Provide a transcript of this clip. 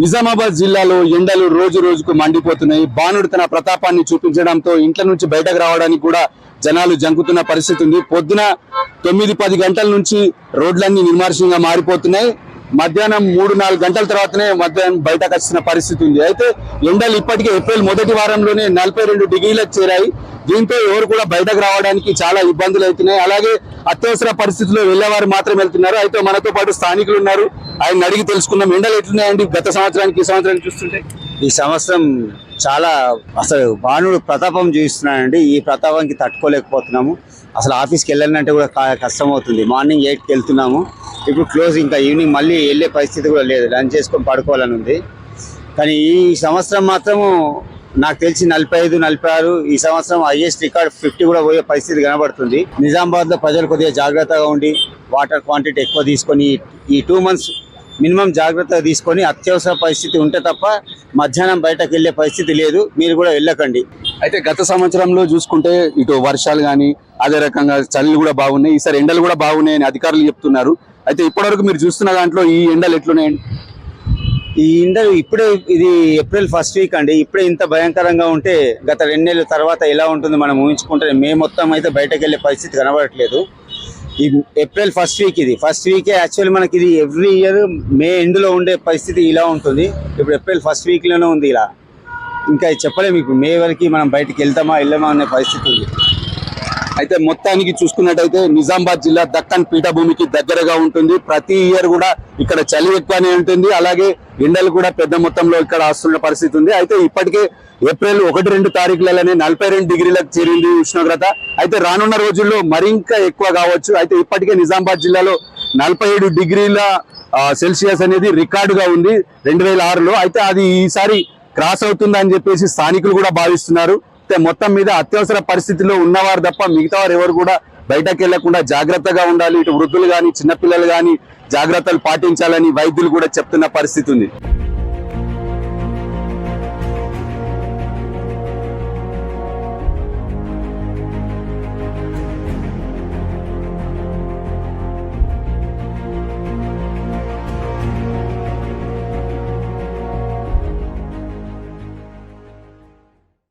నిజామాబాద్ జిల్లాలో ఎండలు రోజు రోజుకు మండిపోతున్నాయి. బాణుడు తన ప్రతాపాన్ని చూపించడంతో ఇంట్ల నుంచి బయటకు రావడానికి కూడా జనాలు జంకుతున్న పరిస్థితి ఉంది. పొద్దున తొమ్మిది పది గంటల నుంచి రోడ్లన్నీ నిర్మానుష్యంగా మారిపోతున్నాయి. మధ్యాహ్నం మూడు నాలుగు గంటల తర్వాతనే మధ్యాహ్నం బయటకు వచ్చిన పరిస్థితి ఉంది. అయితే ఎండలు ఇప్పటికే ఏప్రిల్ మొదటి వారంలోనే నలభై రెండు డిగ్రీలకు చేరాయి. దీంతో ఎవరు కూడా బయటకు రావడానికి చాలా ఇబ్బందులు అవుతున్నాయి. అలాగే అత్యవసర పరిస్థితుల్లో వెళ్ళేవారు మాత్రం వెళ్తున్నారు. అయితే మనతో పాటు స్థానికులు ఉన్నారు. ఆయన అడిగి తెలుసుకున్నాం ఎండలు ఎట్లున్నాయండి గత సంవత్సరానికి ఈ సంవత్సరానికి చూస్తుంటే? ఈ సంవత్సరం చాలా అసలు భానుడు ప్రతాపం చూపిస్తున్నాడండి ఈ ప్రతాపానికి తట్టుకోలేకపోతున్నాము. అసలు ఆఫీస్కి వెళ్ళాలంటే కూడా కష్టం అవుతుంది మార్నింగ్ ఎయిట్కి వెళ్తున్నాము. ఇప్పుడు క్లోజ్ ఇంకా ఈవినింగ్ మళ్ళీ వెళ్ళే పరిస్థితి కూడా లేదు. లంచ్ చేసుకొని పడుకోవాలని ఉంది. కానీ ఈ సంవత్సరం మాత్రము నాకు తెలిసి నలభై ఐదు నలభై ఆరు ఈ సంవత్సరం హైయెస్ట్ రికార్డ్ ఫిఫ్టీ కూడా పోయే పరిస్థితి కనబడుతుంది. నిజామాబాద్లో ప్రజలు కొద్దిగా జాగ్రత్తగా ఉండి వాటర్ క్వాంటిటీ ఎక్కువ తీసుకొని ఈ టూ మంత్స్ మినిమం జాగ్రత్తగా తీసుకొని అత్యవసర పరిస్థితి ఉంటే తప్ప మధ్యాహ్నం బయటకు వెళ్ళే పరిస్థితి లేదు. మీరు కూడా వెళ్ళకండి. అయితే గత సంవత్సరంలో చూసుకుంటే ఇటు వర్షాలు కానీ అదే రకంగా చలి కూడా బాగున్నాయి. ఈసారి ఎండలు కూడా బాగున్నాయని అధికారులు చెప్తున్నారు. అయితే ఇప్పటివరకు మీరు చూస్తున్న దాంట్లో ఈ ఎండలు ఎట్లున్నాయండి? ఈ ఎండలు ఇప్పుడే ఇది ఏప్రిల్ ఫస్ట్ వీక్ అండి. ఇప్పుడే ఇంత భయంకరంగా ఉంటే గత రెండు నెలల తర్వాత ఎలా ఉంటుంది మనం ఊహించుకుంటే మే మొత్తం అయితే బయటకు వెళ్ళే పరిస్థితి కనబడట్లేదు. ఈ ఏప్రిల్ ఫస్ట్ వీక్ ఇది. ఫస్ట్ వీకే యాక్చువల్లీ మనకి ఇది ఎవ్రీ ఇయర్ మే ఎండ్లో ఉండే పరిస్థితి ఇలా ఉంటుంది. ఇప్పుడు ఏప్రిల్ ఫస్ట్ వీక్లోనే ఉంది ఇలా. ఇంకా చెప్పలేము ఇప్పుడు మే వరకు మనం బయటికి వెళ్తామా వెళ్ళమా అనే పరిస్థితి ఉంది. అయితే మొత్తానికి చూసుకున్నట్టయితే నిజామాబాద్ జిల్లా దక్కన్ పీఠభూమికి దగ్గరగా ఉంటుంది. ప్రతి ఇయర్ కూడా ఇక్కడ చలి ఎక్కువనే ఉంటుంది. అలాగే ఎండలు కూడా పెద్ద మొత్తంలో ఇక్కడ వస్తున్న పరిస్థితి ఉంది. అయితే ఇప్పటికే ఏప్రిల్ ఒకటి రెండు తారీఖులలోనే నలభై రెండు డిగ్రీలకు చేరింది ఉష్ణోగ్రత. అయితే రానున్న రోజుల్లో మరింకా ఎక్కువ కావచ్చు. అయితే ఇప్పటికే నిజామాబాద్ జిల్లాలో నలభై ఏడు డిగ్రీల సెల్సియస్ అనేది రికార్డుగా ఉంది రెండు వేల ఆరులో. అయితే అది ఈసారి క్రాస్ అవుతుందని చెప్పేసి స్థానికులు కూడా భావిస్తున్నారు. అయితే మొత్తం మీద అత్యవసర పరిస్థితిలో ఉన్నవారు తప్ప మిగతా వారు ఎవరు కూడా బయటకు వెళ్ళకుండా జాగ్రత్తగా ఉండాలి. ఇటు వృద్ధులు కానీ చిన్నపిల్లలు కానీ జాగ్రత్తలు పాటించాలని వైద్యులు కూడా చెప్తున్న పరిస్థితి ఉంది.